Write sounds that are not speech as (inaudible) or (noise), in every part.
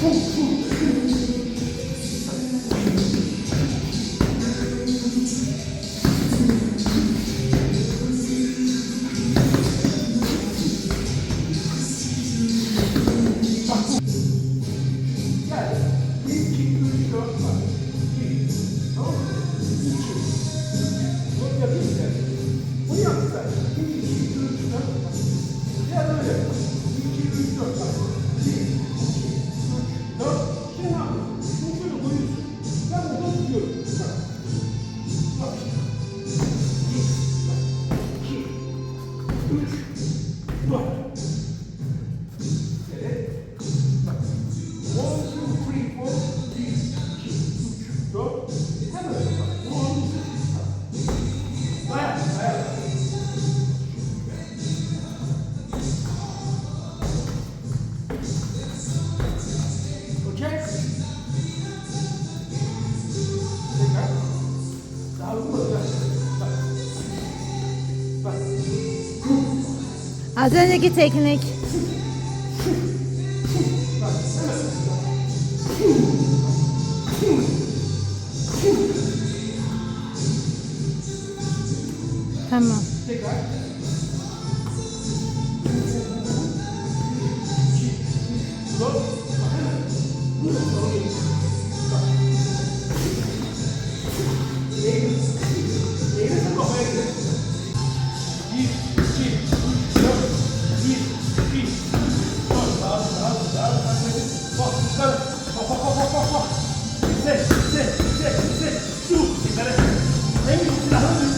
Pum. Az önceki teknik. Tamam. Tekrar. Alhamdulillah.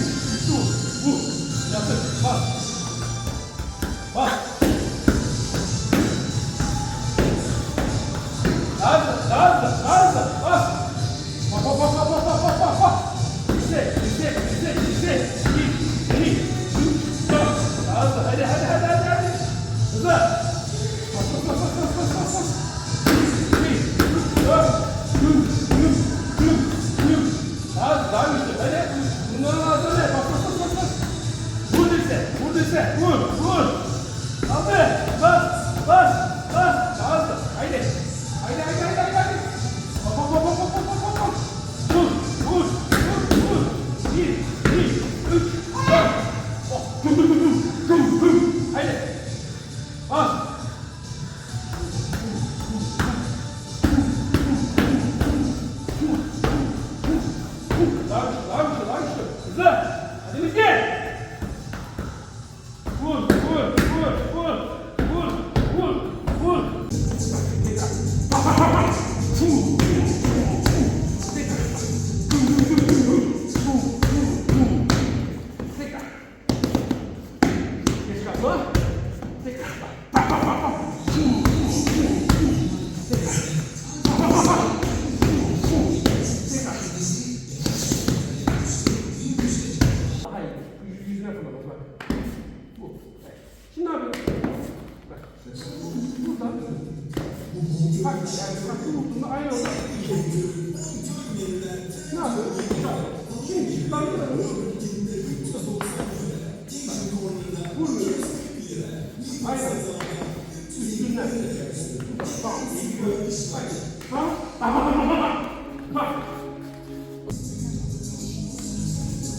Two.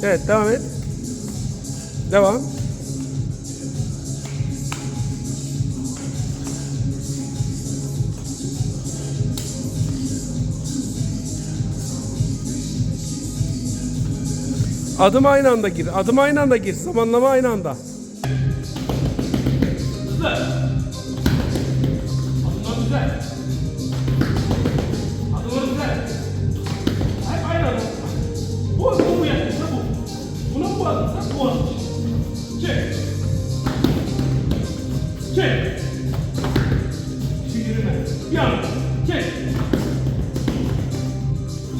Evet devam et. Devam. Adım aynı anda gir. Adım aynı anda gir. Zamanlama aynı anda. Hızlı. Biorę. Cięć.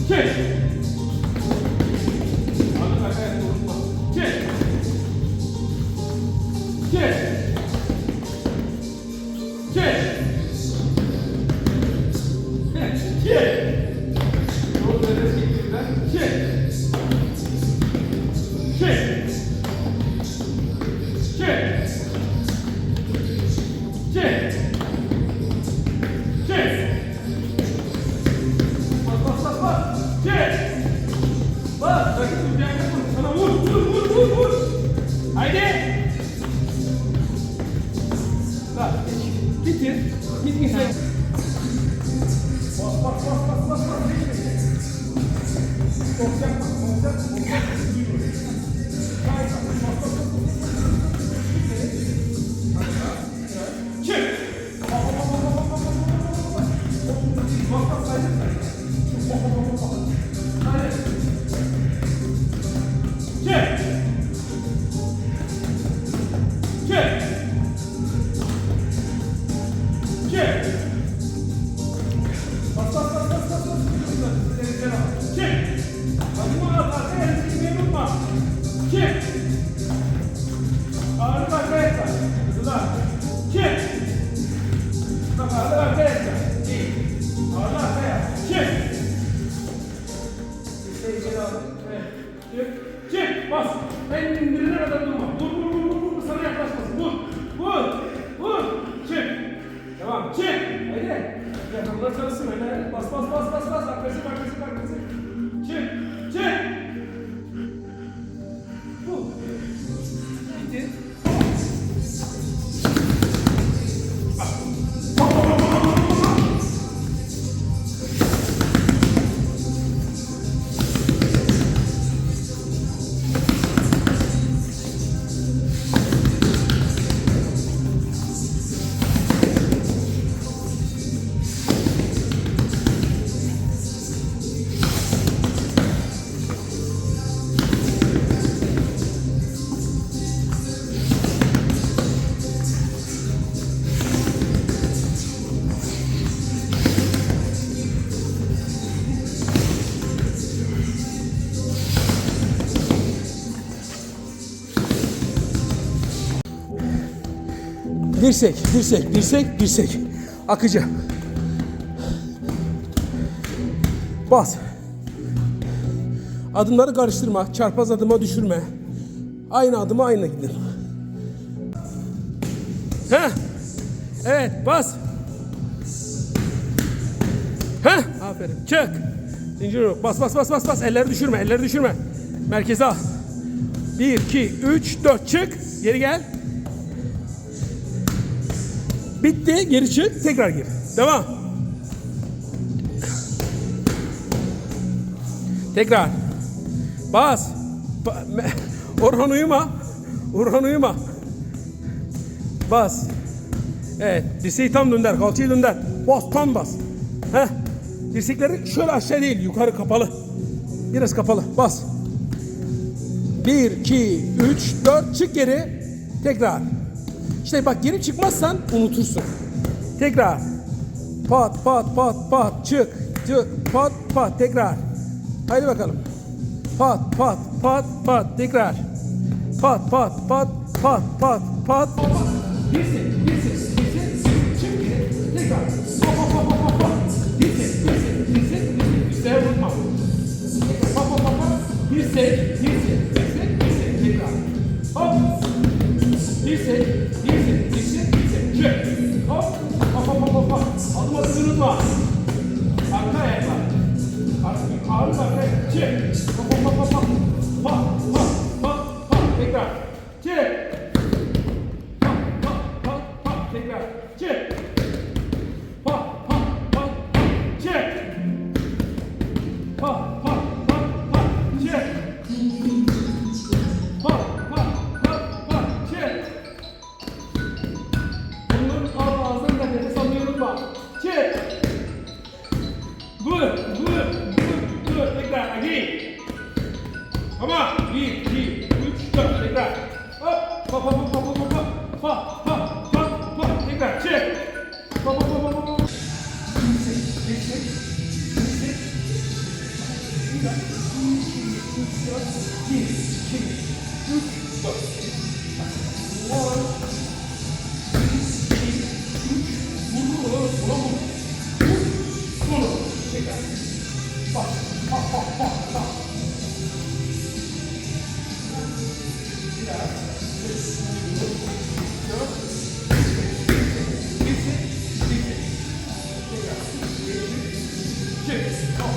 Cięć. Bitir. Bitmişse. Bas bas bas bas bas bas. Çok yapma. Çok yapma. Dirsek, dirsek, dirsek, dirsek. Akıcı. Bas. Adımları karıştırma. Çarpaz adıma düşürme. Aynı adıma aynı gidin. Heh. Evet bas. Heh. Aferin. Çık. Zincir yok. Bas bas bas bas bas. Elleri düşürme. Elleri düşürme. Merkeze al. 1, 2, 3, 4. Çık. Geri gel. Bitti. Geri çık. Tekrar gir. Devam. Tekrar. Bas. Ba- (laughs) Orhan uyuma. Orhan uyuma. Bas. Evet. Dirseği tam dönder. Kalçayı dönder. Bas. Tam bas. Heh. Dirsekleri şöyle aşağı değil. Yukarı kapalı. Biraz kapalı. Bas. 1, 2, 3, 4 çık geri. Tekrar. İşte bak geri çıkmazsan unutursun. Tekrar. Pat pat pat pat çık. Çık. Pat pat tekrar. Haydi bakalım. Pat pat pat pat tekrar. Pat pat pat pat pat pat. Dirsek, dirsek, dirsek, çık geri, tekrar. Hop hop hop hop hop. Dirsek, dirsek, dirsek, dirsek. Dirseğe vurma. Hop hop hop hop. Dirsek, dirsek,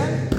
이제